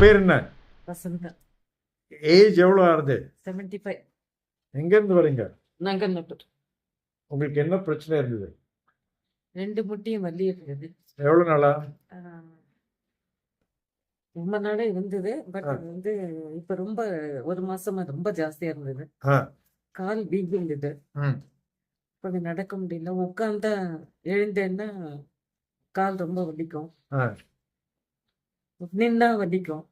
பேர் என்ன? வசந்தா ஏஜ் எவ்வளோ ஆகுது? செவன்டி ஃபைவ் எங்கேருந்து வரீங்க? நங்கநட்டூர் உங்களுக்கு என்ன பிரச்சனை இருந்தது? ரெண்டு முட்டியும் வலி இருக்குது எவ்வளோ நாளா? ரொம்ப நாளா இருந்தது. பட் வந்து இப்ப ரொம்ப ஒரு மாசமா ரொம்ப ஜாஸ்தியா இருந்தது. கால் வீங்கி இருந்தது கொஞ்சம் நடக்க முடியல. உட்காந்தா எழுந்தேன்னா கால் ரொம்ப வலிக்கும். நின்னா வலிக்கும்.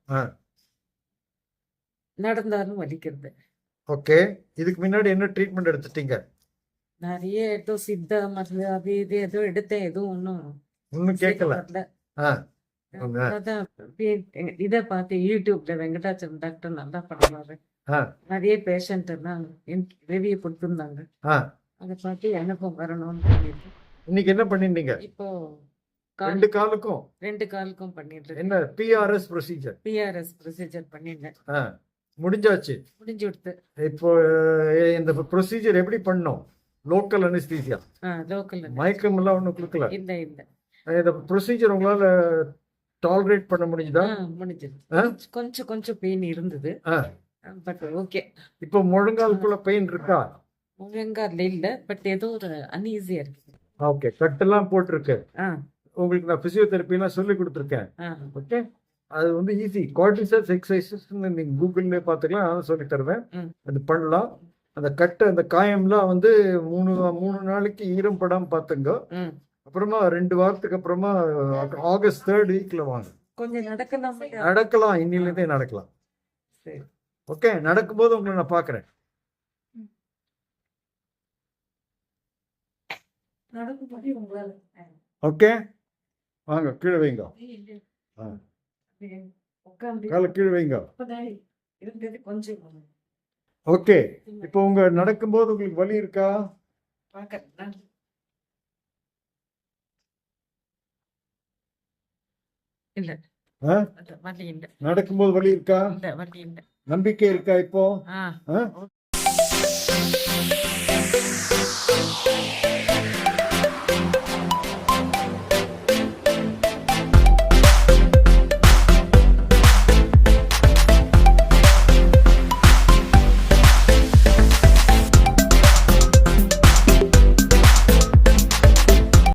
நடந்தாலும் வலிக்கிறது. ஓகே. இதுக்கு முன்னாடி என்ன ட்ரீட்மெண்ட் எடுத்துட்டீங்க? நிறைய ஏதோ சித்தா மருந்து அது இது ஏதோ எடுத்தேன். எதுவும் ஒன்றும் ஒன்றும் கேட்கல இதை பார்த்து யூடியூப்ல வெங்கடாச்சலம் டாக்டர் நல்லா பண்ணுவாரு. நிறைய பேஷண்ட் எல்லாம் ரிவ்யூ கொடுத்துருந்தாங்க. அதை பார்த்து எனக்கும் வரணும்னு சொல்லிட்டு. இன்னைக்கு என்ன பண்ணிருந்தீங்க? இப்போ ரெண்டு காலுக்கும்? ரெண்டு காலுக்கும் பண்ணிட்டு என்ன பிஆர்எஸ் ப்ரொசீஜர் பிஆர்எஸ் ப்ரொசீஜர் பண்ணிட்டேன் ஆ முடிஞ்சாச்சு? முடிஞ்சு கொடுத்து இப்போ இந்த ப்ரொசீஜர் எப்படி பண்ணோம் லோக்கல் அனிஸ்தீசியா ஆ லோக்கல் மயக்கம் எல்லாம் ஒன்றும் கொடுக்கல. இல்ல இல்ல. இந்த ப்ரொசீஜர் உங்களால டாலரேட் பண்ண முடிஞ்சுதா? முடிஞ்சது? கொஞ்சம் கொஞ்சம் பெயின் இருந்தது. பட் ஓகே இப்போ முழங்காலுக்குள்ள பெயின் இருக்கா? முழங்கால இல்ல பட் ஏதோ ஒரு அன்ஈஸியா இருக்கு ஓகே கட்டெல்லாம் போட்டிருக்கு. ஆ. உங்களுக்கு நான் பிசியோதெரப்பிலாம் சொல்லி கொடுத்துருக்கேன். ஓகே அது வந்து ஈஸி கார்டிசஸ் எக்ஸசைசஸ் நீங்கள் கூகுள்ல பார்த்துக்கலாம். நான் சொல்லி தருவேன். அது பண்ணலாம். அந்த கட்டு அந்த காயம்லாம் வந்து மூணு மூணு நாளைக்கு ஈரம் படாம பார்த்துங்க. அப்புறமா ரெண்டு வாரத்துக்கு அப்புறமா ஆகஸ்ட் தேர்ட் வீக்ல வாங்க. கொஞ்சம் நடக்கலாம். நடக்கலாம். இன்னிலேருந்தே நடக்கலாம். சரி. ஓகே நடக்கும்போது உங்களை நான் உங்களால. ஓகே வாங்க கீழே வைங்க. காலை கீழே வைங்க. ஓகே. இப்போ உங்க நடக்கும்போது உங்களுக்கு வலி இருக்கா? நடக்கும்போது வலி இருக்கா? நம்பிக்கை இருக்கா இப்போ?